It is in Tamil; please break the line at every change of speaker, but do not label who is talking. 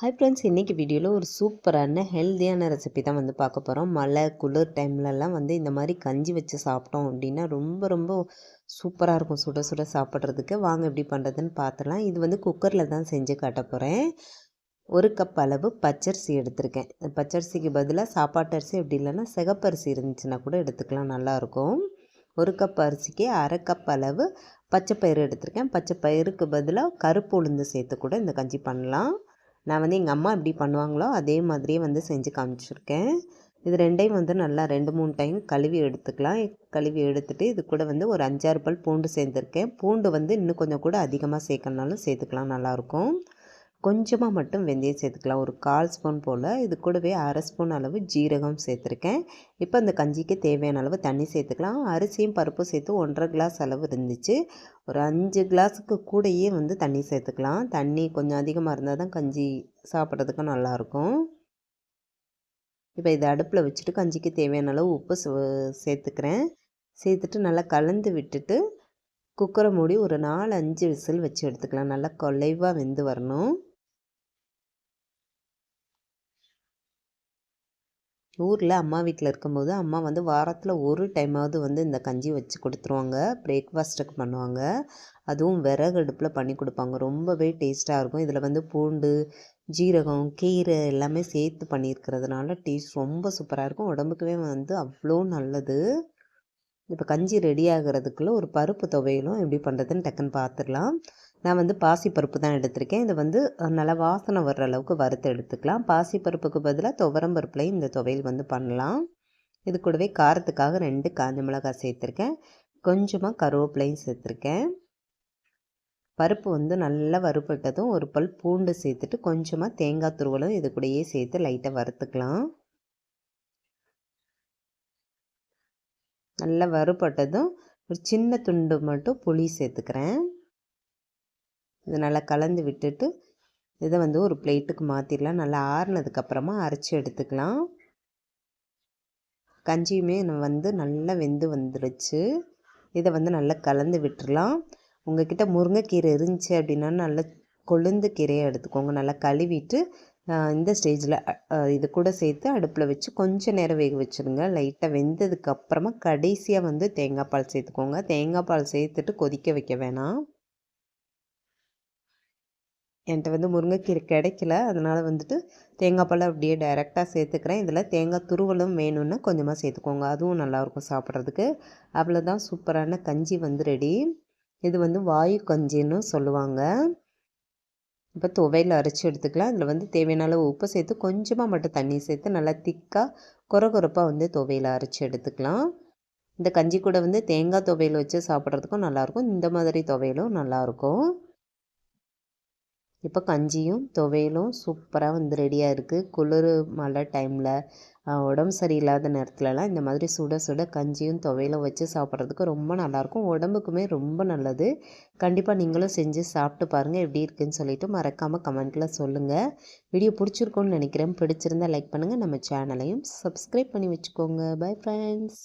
ஹாய் ஃப்ரெண்ட்ஸ் இன்றைக்கி வீடியோவில் ஒரு சூப்பரான ஹெல்த்தியான ரெசிபி தான் வந்து பார்க்க போகிறோம் மழை குளிர் டைம்லலாம் வந்து இந்த மாதிரி கஞ்சி வச்சு சாப்பிட்டோம் அப்படின்னா ரொம்ப ரொம்ப சூப்பராக இருக்கும். சுட சுட சாப்பிட்றதுக்கு. வாங்க எப்படி பண்ணுறதுன்னு பார்த்துலாம் இது வந்து குக்கரில் தான் செஞ்சு காட்ட போகிறேன் ஒரு கப் அளவு பச்சரிசி எடுத்திருக்கேன். பச்சரிசிக்கு பதிலாக சாப்பாட்டு அரிசி எப்படி இல்லைன்னா சிகப்பரிசி இருந்துச்சுன்னா கூட எடுத்துக்கலாம். நல்லாயிருக்கும். ஒரு கப் அரிசிக்கு அரை கப் அளவு பச்சை பயிறு எடுத்திருக்கேன். பச்சை பயிருக்கு பதிலாக கருப்பு உளுந்து சேர்த்து கூட இந்த கஞ்சி பண்ணலாம். நான் வந்து எங்கள் அம்மா எப்படி பண்ணுவாங்களோ அதே மாதிரியே வந்து செஞ்சு காமிச்சிருக்கேன். இது ரெண்டையும் வந்து நல்லா ரெண்டு மூணு டைம் கழுவி எடுத்துக்கலாம். கழுவி எடுத்துகிட்டு இது கூட வந்து ஒரு அஞ்சாறு பல் பூண்டு சேர்ந்துருக்கேன் பூண்டு வந்து இன்னும் கொஞ்சம் கூட அதிகமாக சேர்க்கணுனாலும் சேர்த்துக்கலாம் நல்லாயிருக்கும் கொஞ்சமாக மட்டும் வெந்தயம் சேர்த்துக்கலாம். ஒரு கால் ஸ்பூன் போல் இது கூடவே அரை ஸ்பூன் அளவு ஜீரகம் சேர்த்துருக்கேன். இப்போ இந்த கஞ்சிக்கு தேவையான அளவு தண்ணி சேர்த்துக்கலாம். அரிசியும் பருப்பும் சேர்த்து ஒன்றரை கிளாஸ் அளவு இருந்துச்சு. ஒரு அஞ்சு கிளாஸுக்கு கூடயே வந்து தண்ணி சேர்த்துக்கலாம். தண்ணி கொஞ்சம் அதிகமாக இருந்தால் தான் கஞ்சி சாப்பிட்றதுக்கு நல்லாயிருக்கும். இப்போ இதை அடுப்பில் வச்சுட்டு கஞ்சிக்கு தேவையான அளவு உப்பு சேர்த்துக்கிறேன். சேர்த்துட்டு நல்லா கலந்து விட்டுட்டு குக்கரை மூடி ஒரு நாலு அஞ்சு விசில் வச்சு எடுத்துக்கலாம். நல்லா கொலைவாக வெந்து வரணும். ஊரில் அம்மா வீட்டில் இருக்கும்போது அம்மா வந்து வாரத்தில் ஒரு டைமாவது வந்து இந்த கஞ்சி வச்சு கொடுத்துருவாங்க. பிரேக்ஃபாஸ்ட்டுக்கு பண்ணுவாங்க. அதுவும் விறகு அடுப்பில் பண்ணி கொடுப்பாங்க. ரொம்பவே டேஸ்ட்டாக இருக்கும். இதில் வந்து பூண்டு ஜீரகம் கீரை எல்லாமே சேர்த்து பண்ணியிருக்கிறதுனால டேஸ்ட் ரொம்ப சூப்பராக இருக்கும். உடம்புக்குமே வந்து அவ்வளோ நல்லது. இப்போ கஞ்சி ரெடி ஆகிறதுக்குள்ளே ஒரு பருப்பு துவையலும் எப்படி பண்ணுறதுன்னு டக்குன்னு பார்த்துடலாம் நான் வந்து பாசிப்பருப்பு தான் எடுத்திருக்கேன். இது வந்து நல்லா வாசனை வர்ற அளவுக்கு வறுத்து எடுத்துக்கலாம். பாசிப்பருப்புக்கு பதிலாக துவரம் பருப்புலையும் இந்த துவையல் வந்து பண்ணலாம். இது கூடவே காரத்துக்காக ரெண்டு காஞ்ச மிளகாய் சேர்த்துருக்கேன். கொஞ்சமாக கருவேப்பிலையும் சேர்த்துருக்கேன். பருப்பு வந்து நல்லா வறுப்பட்டதும் ஒரு பல் பூண்டு சேர்த்துட்டு கொஞ்சமாக தேங்காய் துருவலும் இது கூடயே சேர்த்து லைட்டாக வறுத்துக்கலாம். நல்லா வறுப்பட்டதும் ஒரு சின்ன துண்டு மட்டும் புளி சேர்த்துக்கிறேன். இது நல்லா கலந்து விட்டுட்டு இதை வந்து ஒரு பிளேட்டுக்கு மாற்றிடலாம் நல்லா ஆறுனதுக்கப்புறமா அரைச்சி எடுத்துக்கலாம். கஞ்சியுமே வந்து நல்லா வெந்து வந்துடுச்சு இதை வந்து நல்லா கலந்து விட்டுடலாம் உங்கள்கிட்ட முருங்கைக்கீரை இருந்துச்சு அப்படின்னா நல்லா கொழுந்து கீரையை எடுத்துக்கோங்க. நல்லா கழுவிட்டு இந்த ஸ்டேஜில் இது கூட சேர்த்து அடுப்பில் வச்சு கொஞ்சம் நேரம் வேக வச்சுருங்க. லைட்டாக வெந்ததுக்கப்புறமா கடைசியாக வந்து தேங்காய் பால் சேர்த்துக்கோங்க. தேங்காய் பால் சேர்த்துட்டு கொதிக்க வைக்க வேணாம். என்கிட்ட வந்து முருங்கைக்கீரை கிடைக்கல. அதனால் வந்துட்டு தேங்காய் பழம் அப்படியே டைரெக்டாக சேர்த்துக்கிறேன். இதில் தேங்காய் துருவலும் வேணும்னா கொஞ்சமாக சேர்த்துக்கோங்க. அதுவும் நல்லாயிருக்கும் சாப்பிட்றதுக்கு. அவ்வளோதான் சூப்பரான கஞ்சி வந்து ரெடி இது வந்து வாயு கஞ்சின்னு சொல்லுவாங்க. இப்போ துவையில் அரைச்சி எடுத்துக்கலாம். இதில் வந்து தேவையான அளவு உப்பு சேர்த்து கொஞ்சமாக மட்டும் தண்ணி சேர்த்து நல்லா திக்காக குறகுறப்பாக வந்து துவையில் அரைச்சி எடுத்துக்கலாம். இந்த கஞ்சி கூட வந்து தேங்காய் துவையில் வச்சு சாப்பிட்றதுக்கும் நல்லாயிருக்கும் இந்த மாதிரி துவையிலும் நல்லாயிருக்கும் இப்போ கஞ்சியும் துவையலும் சூப்பராக வந்து ரெடியாக இருக்குது குளிர் மழை டைமில் உடம்பு சரியில்லாத நேரத்துலலாம் இந்த மாதிரி சுட சுட கஞ்சியும் துவையலும் வச்சு சாப்பிட்றதுக்கு ரொம்ப நல்லாயிருக்கும். உடம்புக்குமே ரொம்ப நல்லது. கண்டிப்பாக நீங்களும் செஞ்சு சாப்பிட்டு பாருங்கள் எப்படி இருக்குதுன்னு சொல்லிவிட்டு மறக்காமல் கமெண்ட்டில் சொல்லுங்கள் வீடியோ பிடிச்சிருக்கோன்னு நினைக்கிறேன். பிடிச்சிருந்தால் லைக் பண்ணுங்கள் நம்ம சேனலையும் சப்ஸ்கிரைப் பண்ணி வச்சுக்கோங்க. Bye friends